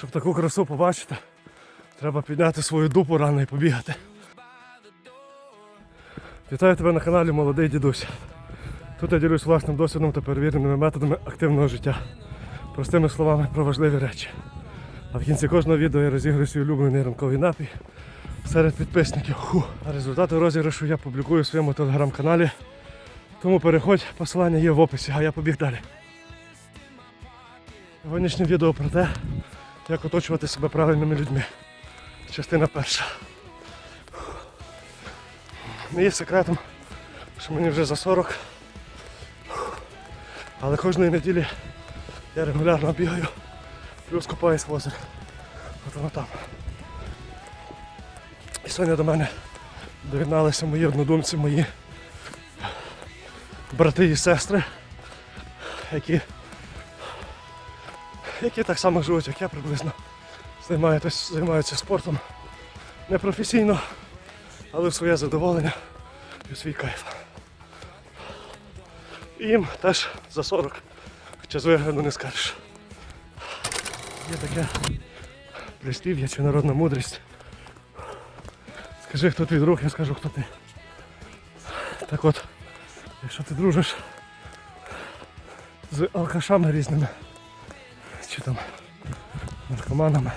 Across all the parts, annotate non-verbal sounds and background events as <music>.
Щоб таку красу побачити, треба підняти свою дупу рано і побігати. Вітаю тебе на каналі Молодий Дідусь. Тут я ділюсь власним досвідом та перевіреними методами активного життя. Простими словами про важливі речі. А в кінці кожного відео я розіграю свій улюблений ранковий напій серед підписників. Ху. А результати розіграшу я публікую у своєму телеграм-каналі. Тому переходь, посилання є в описі, а я побіг далі. Сьогоднішнє відео про те, як оточувати себе правильними людьми. Частина перша. Не є секретом, що мені вже за 40. Але кожної неділі я регулярно бігаю, плюс купаюсь в озері. От воно там. І сьогодні до мене доєдналися мої однодумці, мої брати і сестри, які, які так само живуть, як я приблизно. Займаються, спортом не професійно, але в своє задоволення і в свій кайф. І їм теж за 40, хоча з вигляду не скажеш. Є таке прислів'я чи народна мудрість. Скажи, хто твій друг, я скажу, хто ти. Так от, якщо ти дружиш з алкашами різними, чи там наркоманами,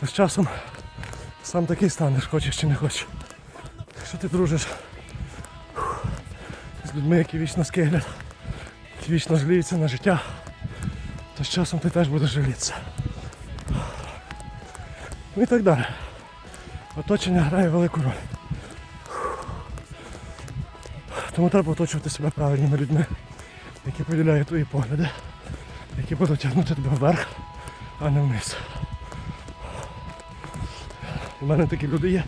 то з часом сам такий станеш, хочеш чи не хочеш. Якщо ти дружиш з людьми, які вічно скиглять, які вічно жаліються на життя, то з часом ти теж будеш жалітися. Ну і так далі. Оточення грає велику роль. Тому треба оточувати себе правильними людьми, які поділяють твої погляди, які будуть тягнути тебе вверх, а не вниз. У мене такі люди є.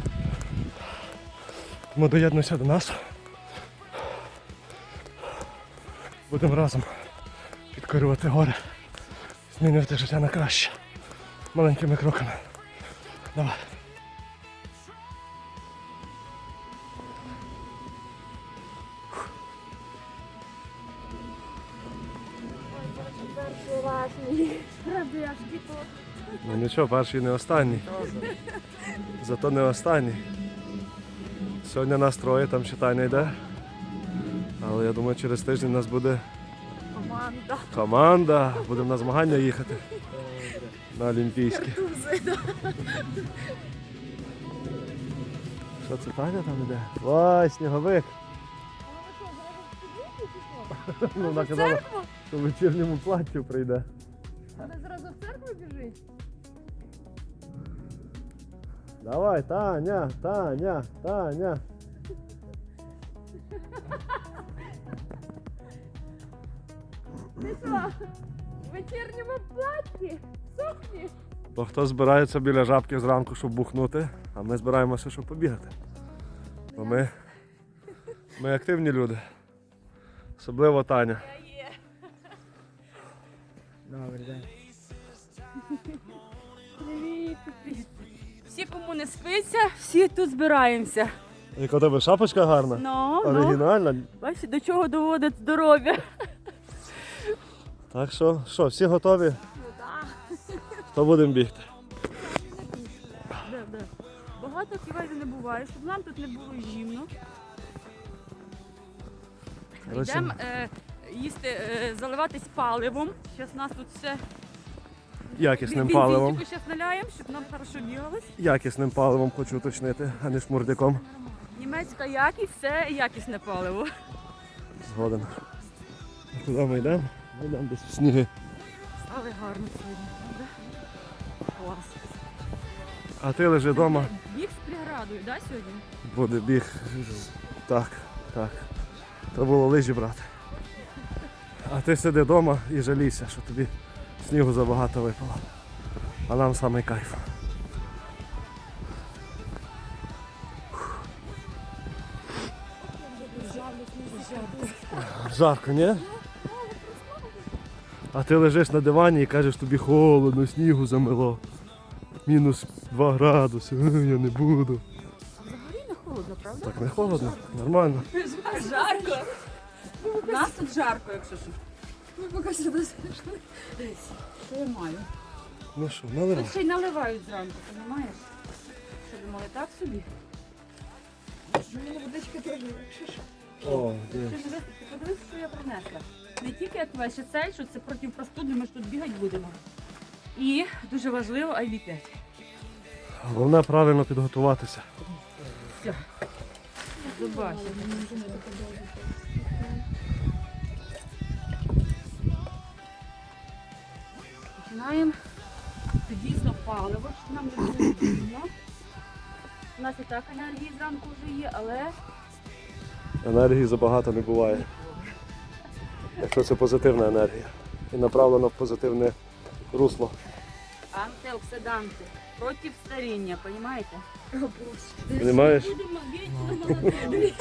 Тому доєднуйся до нас. Будемо разом підкорювати гори, змінювати життя на краще. Маленькими кроками. Давай. Ну нічого, перший не останній. Зато не останній. Сьогодні нас троє, там ще Таня йде. Але я думаю, через тиждень у нас буде Команда. команда. Будемо на змагання їхати. На Олімпійські. Що це Таня там іде? Ой, сніговик. Ну, вона казала, що в вечірньому платі прийде. Вона зразу в церкву біжить. Давай, Таня, Таня, Таня. Ти що? В вечірньому платі? В сукні? Бо хто збирається біля жабки зранку, щоб бухнути, а ми збираємося, щоб побігати. Бо ми, ми активні люди. Особливо Таня. Я є. Добрий день. <laughs> Всі, кому не спиться, всі тут збираємося. Яка у тебе шапочка гарна? Ну, ну. Оригінальна. Бачите, до чого доводить здоров'я. Так що, що, всі готові? Ну так. Хто будемо бігти? Де, де? Багато ківайди не буває, щоб нам тут не було. Коротше, Йдемо е, їсти, е, заливатись паливом. Зараз нас тут все Якісним паливом. щас наляємо, щоб нам хорошо бігалось. Якісним паливом хочу уточнити, а не шмурдяком. Німецька якість це якісне паливо. Згоден. А Куди ми йдемо? Ми йдемо десь в сніги. Але гарно сьогодні, правда? Клас. А ти лежи вдома, Біг з преградою, да, сьогодні? буде біг. Так, так. Треба було лижі брати. А ти сиди вдома і жалійся, що тобі снігу забагато випало. А нам самий кайф. Жарко, ні? А ти лежиш на дивані і кажеш, тобі холодно, снігу замело. Мінус 2 градуси, «Е, <laughs> я не буду. Взагалі не холодно, правда? Так не холодно, нормально. Жарко. Нас тут жарко, якщо що. Ми поки сюди зайшли. Дивись, що я маю. Ну що, наливай. Тут ще й наливають зранку, розумієш? Що думали, так собі? Мені водички теж. О, дивись, подивись, що я принесла. Не тільки як весь цей, що це проти простуди, ми ж тут бігати будемо. І дуже важливо IV5. Головне правильно підготуватися. Все. Побачимо. Починаємо. Це дійсно паливо, що нам не потрібно. У нас і так енергії зранку вже є, але Енергії забагато не буває. Якщо це позитивна енергія. І направлена в позитивне русло. антиоксиданти проти старіння, розумієте? Понимаєш? Будемо вічно молоді.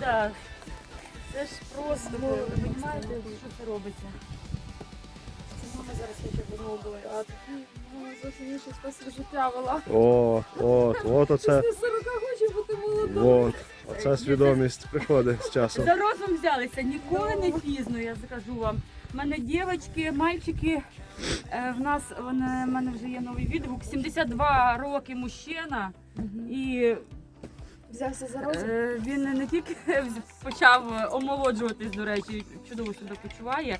Да. Це ж просто, ви розумієте, що це робиться? Це мама зараз хоче вимовила, а мама зовсім інший спосіб життя вела. О, от, от оце. Після 40 хоче бути молодою. От, оця свідомість приходить з часом. За розум взялися, ніколи не пізно, я скажу вам. У мене дівчатки, мальчики, е, в нас вони, в мене вже є новий відгук. 72 роки мужчина, і Взявся за розум. Е, Він не тільки <laughs> почав омолоджуватись, до речі, чудово себе почуває,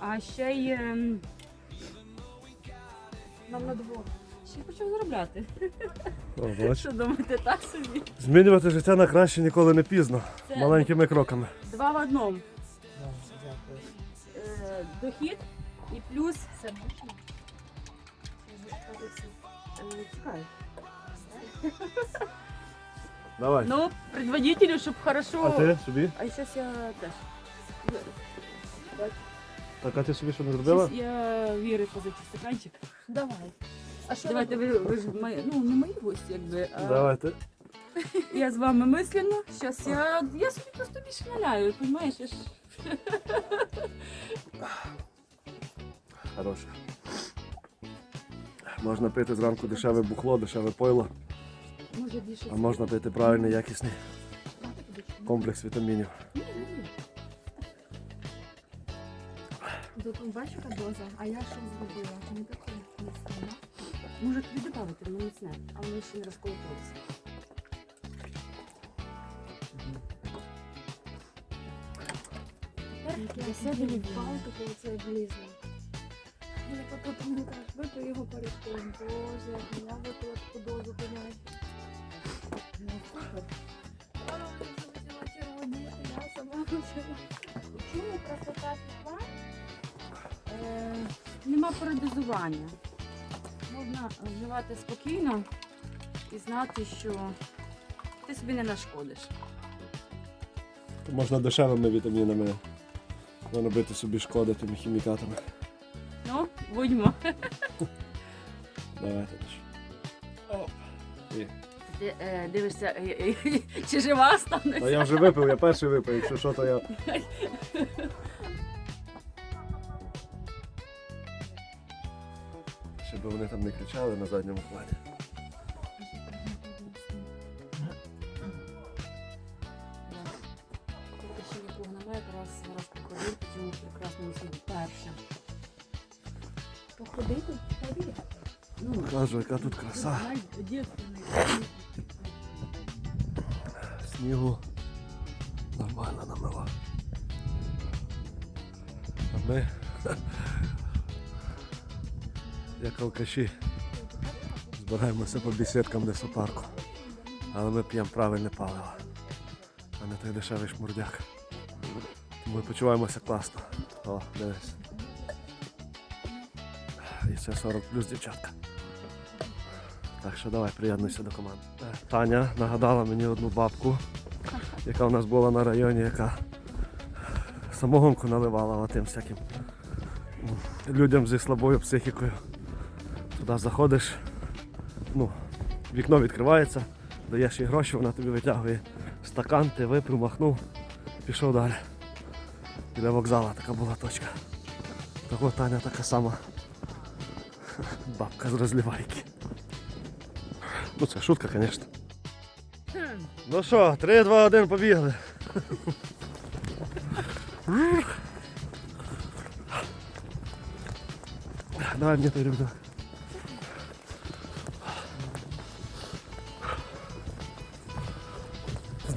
а ще й ем, Нам на двох. ще й почав заробляти. О, бач. Що думаєте, так собі? Змінювати життя на краще ніколи не пізно. Це Маленькими кроками. два в одному. Е, Дохід і плюс Це можна? е, чекай. Давай. Ну, предводителю, щоб хорошо. А ти собі? А зараз я теж. Так, а ти собі що не зробила? Я віри позичу стаканчик. Давай. А що Давайте ви, ви ж мої, ну не мої гості, якби. А... Давайте. <laughs> Я з вами мислено. Щас я, я собі просто більше наляю, розумієш? Я ж... Хороше. Можна пити зранку дешеве бухло, дешеве пойло, Може більше. а можна пити правильний, якісний комплекс вітамінів. Тут бачу доза, а я що зробила? Не таке міцне. Може тобі додати, воно міцне, а воно ще не розколотилося. Я сьогодні палку, коли це влізло. Я потім кажуть, випий його перед тим. Боже, я випила таку дозу, поняла. Ну, супер. Мама вже почала червоніти, я сама почала. Чому красота пішла? Е, нема передозування. Можна вживати спокійно і знати, що ти собі не нашкодиш. Можна дешевими вітамінами наробити собі шкоди тими хімікатами. Ну, будьмо. Давайте. Оп. І. Ти е, дивишся, е, е, чи жива станеться. Та я вже випив, я перший випив, якщо що, то я. Вони там не кричали на задньому плані. Ще нікого немає, якраз зараз походив по цьому прекрасному світі перше. Походити? Ходити. Ну, Кажу, яка тут краса. Снігу нормально намила. А ми, як алкаші, збираємося по бесідкам десь у парку. Але ми п'ємо правильне паливо, а не той дешевий шмурдяк. Ми почуваємося класно. О, дивись. І це 40 плюс дівчатка. Так що давай приєднуйся до команди. Е, Таня нагадала мені одну бабку, яка у нас була на районі, яка самогонку наливала тим всяким людям зі слабою психікою. Туди заходиш, ну, вікно відкривається, даєш їй гроші, вона тобі витягує стакан, ти випив, махнув, пішов далі. Біля вокзала така була точка. Так от Таня така сама бабка з розливайки. Ну це шутка, звісно. Ну що, 3, 2, 1, побігли. Давай мені той рюкзак.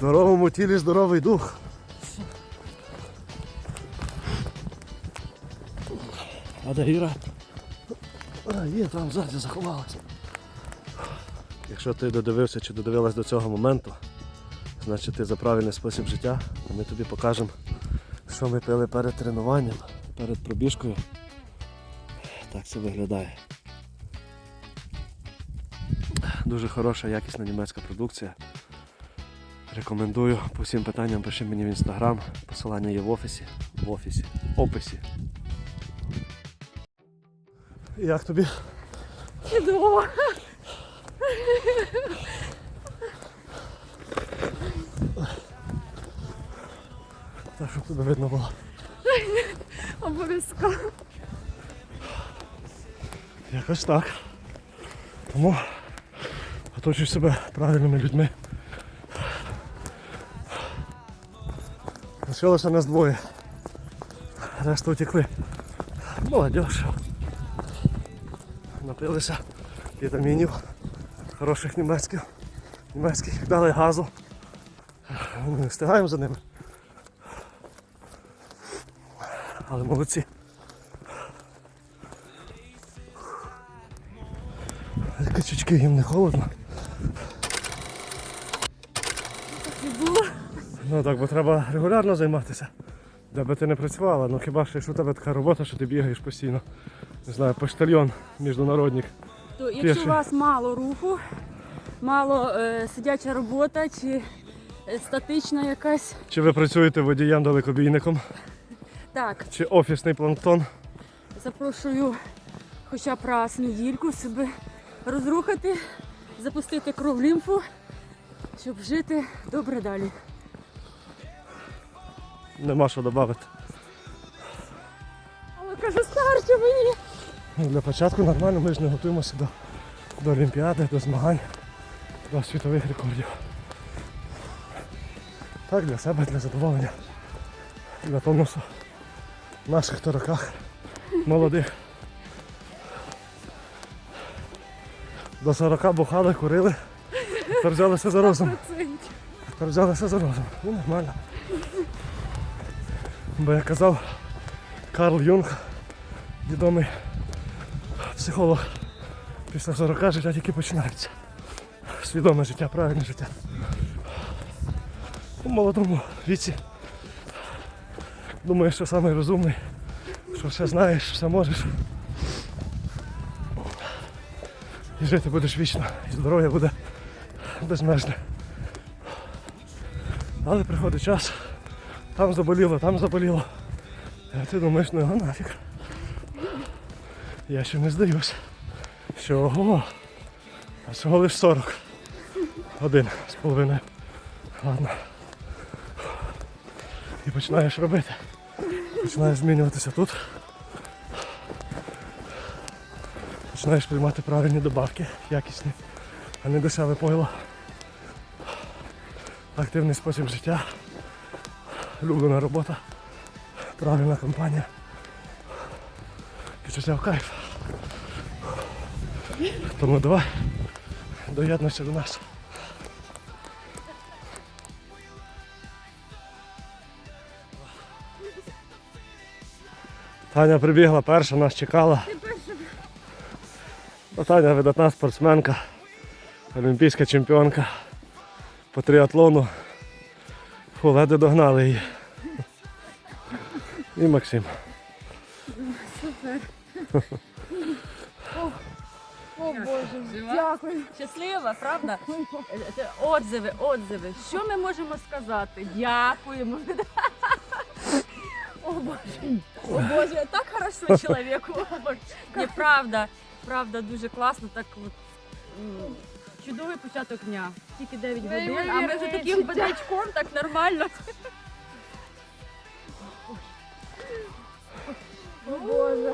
Здоровому тілі здоровий дух. А де Іра? А, є, там ззаді заховалась. Якщо ти додивився чи додивилась до цього моменту, значить ти за правильний спосіб життя. Ми тобі покажемо, що ми пили перед тренуванням, перед пробіжкою. Так це виглядає. Дуже хороша, якісна німецька продукція. Рекомендую по всім питанням пиши мені в інстаграм. Посилання є в офісі. В офісі. Описі. Як тобі? Чудово. Так, щоб тебе видно було. Обов'язково. Якось так. Тому оточуй себе правильними людьми. Лишилося нас двоє. Решту утекли. Молодіж. Напилися вітамінів, хороших німецьких. Німецьких дали газу. Ми не встигаємо за ними. Але молодці. Качечки їм не холодно. Ну так, бо треба регулярно займатися. Де би ти не працювала, ну хіба що якщо у тебе така робота, що ти бігаєш постійно. Не знаю, поштальйон міжнародник. То якщо Піший. у вас мало руху, мало е, сидяча робота чи е, статична якась, Чи ви працюєте водієм далекобійником, так, чи офісний планктон. запрошую хоча б раз в недільку себе розрухати, запустити кров лімфу, щоб жити добре далі. Нема що додати. Але кажу, старше мені. Для початку нормально, ми ж не готуємося до, до Олімпіади, до змагань, до світових рекордів. Так, для себе, для задоволення, для тонусу в наших тороках молодих. До 40 бухали, курили, тепер взялися за розум. Тепер взялися за розум. Ну, нормально. Бо як казав Карл Юнг, відомий психолог, після 40 життя тільки починається. Свідоме життя, правильне життя. У молодому віці. Думаєш, що самий розумний, що все знаєш, все можеш. І жити будеш вічно, і здоров'я буде безмежне. Але приходить час, там заболіло, там заболіло. А ти думаєш, ну його нафіг. Я ще не здаюсь. Що ого, а всього лиш 40. Один з половиною. Ладно. І починаєш робити. Починаєш змінюватися тут. Починаєш приймати правильні добавки, якісні, а не дешеве пойло. Активний спосіб життя, улюблена робота, правильна компанія. Відчуття в кайф. Тому давай доєднуйся до нас. Таня прибігла перша, нас чекала. Таня видатна спортсменка, олімпійська чемпіонка по триатлону. Фу, ледве догнали її. І Максим. О Боже, Жива? дякую. Щаслива, правда? Це Отзиви, отзиви. Що ми можемо сказати? Дякуємо. О Боже, о Боже, так хорошо чоловіку. О, Боже. Ні, правда, дуже класно. Так от, чудовий початок дня. Тільки 9 годин, а ми вже таким бодрячком, так нормально. О Боже.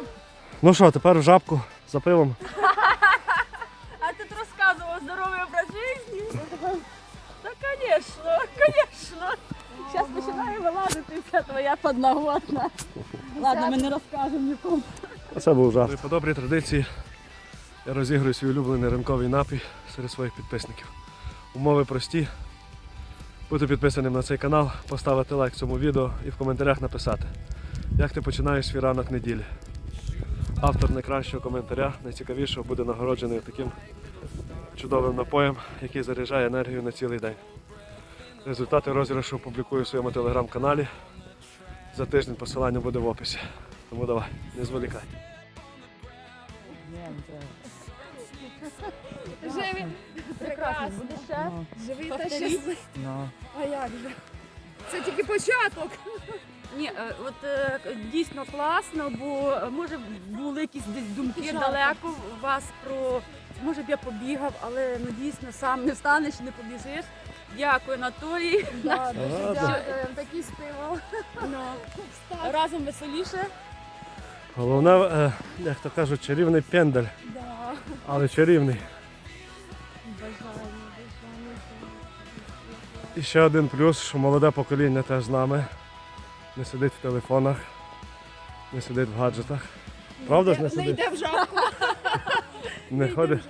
Ну що, тепер в жабку за пивом. А ти тут розказував здоровий образ життя? Та, звісно, звісно. Зараз починає вилазити вся твоя подноготна. Ладно, ми не розкажемо нікому. Це був жарт. По добрій традиції я розіграю свій улюблений ранковий напій серед своїх підписників. Умови прості. Бути підписаним на цей канал, поставити лайк цьому відео і в коментарях написати, як ти починаєш свій ранок неділі. Автор найкращого коментаря, найцікавішого, буде нагороджений таким чудовим напоєм, який заряджає енергію на цілий день. Результати розіграшу опублікую в своєму телеграм-каналі. За тиждень посилання буде в описі. Тому давай, не зволікай. Живі. Прекрасно. Буде ще? Живий та Повторіть. щасливий. Ну, А як же? Це тільки початок. Ні, е, от е, дійсно класно, бо е, може були якісь десь думки Жалко. далеко у вас про може б я побігав, але ну дійсно сам не встанеш, не побіжиш. Дякую, Анатолій. Да, дуже дякую. Такий стимул. Ну, разом веселіше. Головне, е, як то кажуть, чарівний пендель, Да. але чарівний. І ще один плюс, що молоде покоління теж з нами. Не сидить в телефонах, не сидить в гаджетах. Правда ж не Не сидить? йде в жабку. <laughs> Не ходить.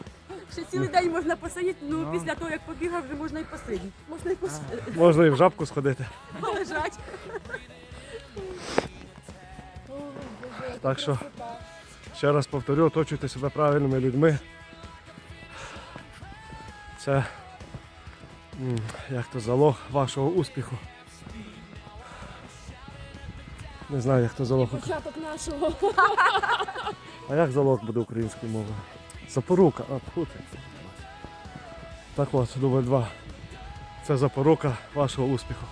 Ще цілий день можна посидіти, ну після того як побігав, вже можна і посидіти. Можна й посидіти. Можна і в жабку сходити. Полежать. Так що ще раз повторю, оточуйте себе правильними людьми. Це як то залог вашого успіху. Не знаю, як то залог. Початок нашого. А як залог буде українською мовою? Запорука, а пути. Так от, дубль 2. Це запорука вашого успіху.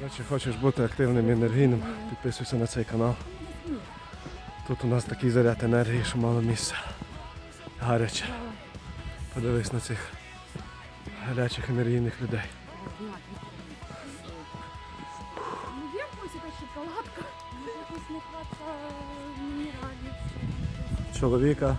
Якщо хочеш бути активним і енергійним, підписуйся на цей канал. Тут у нас такий заряд енергії, що мало місця. Гаряче. Подивись на цих гарячих енергійних людей. Є якась якась шоколадка. Якось не хватає мінералів. Чоловіка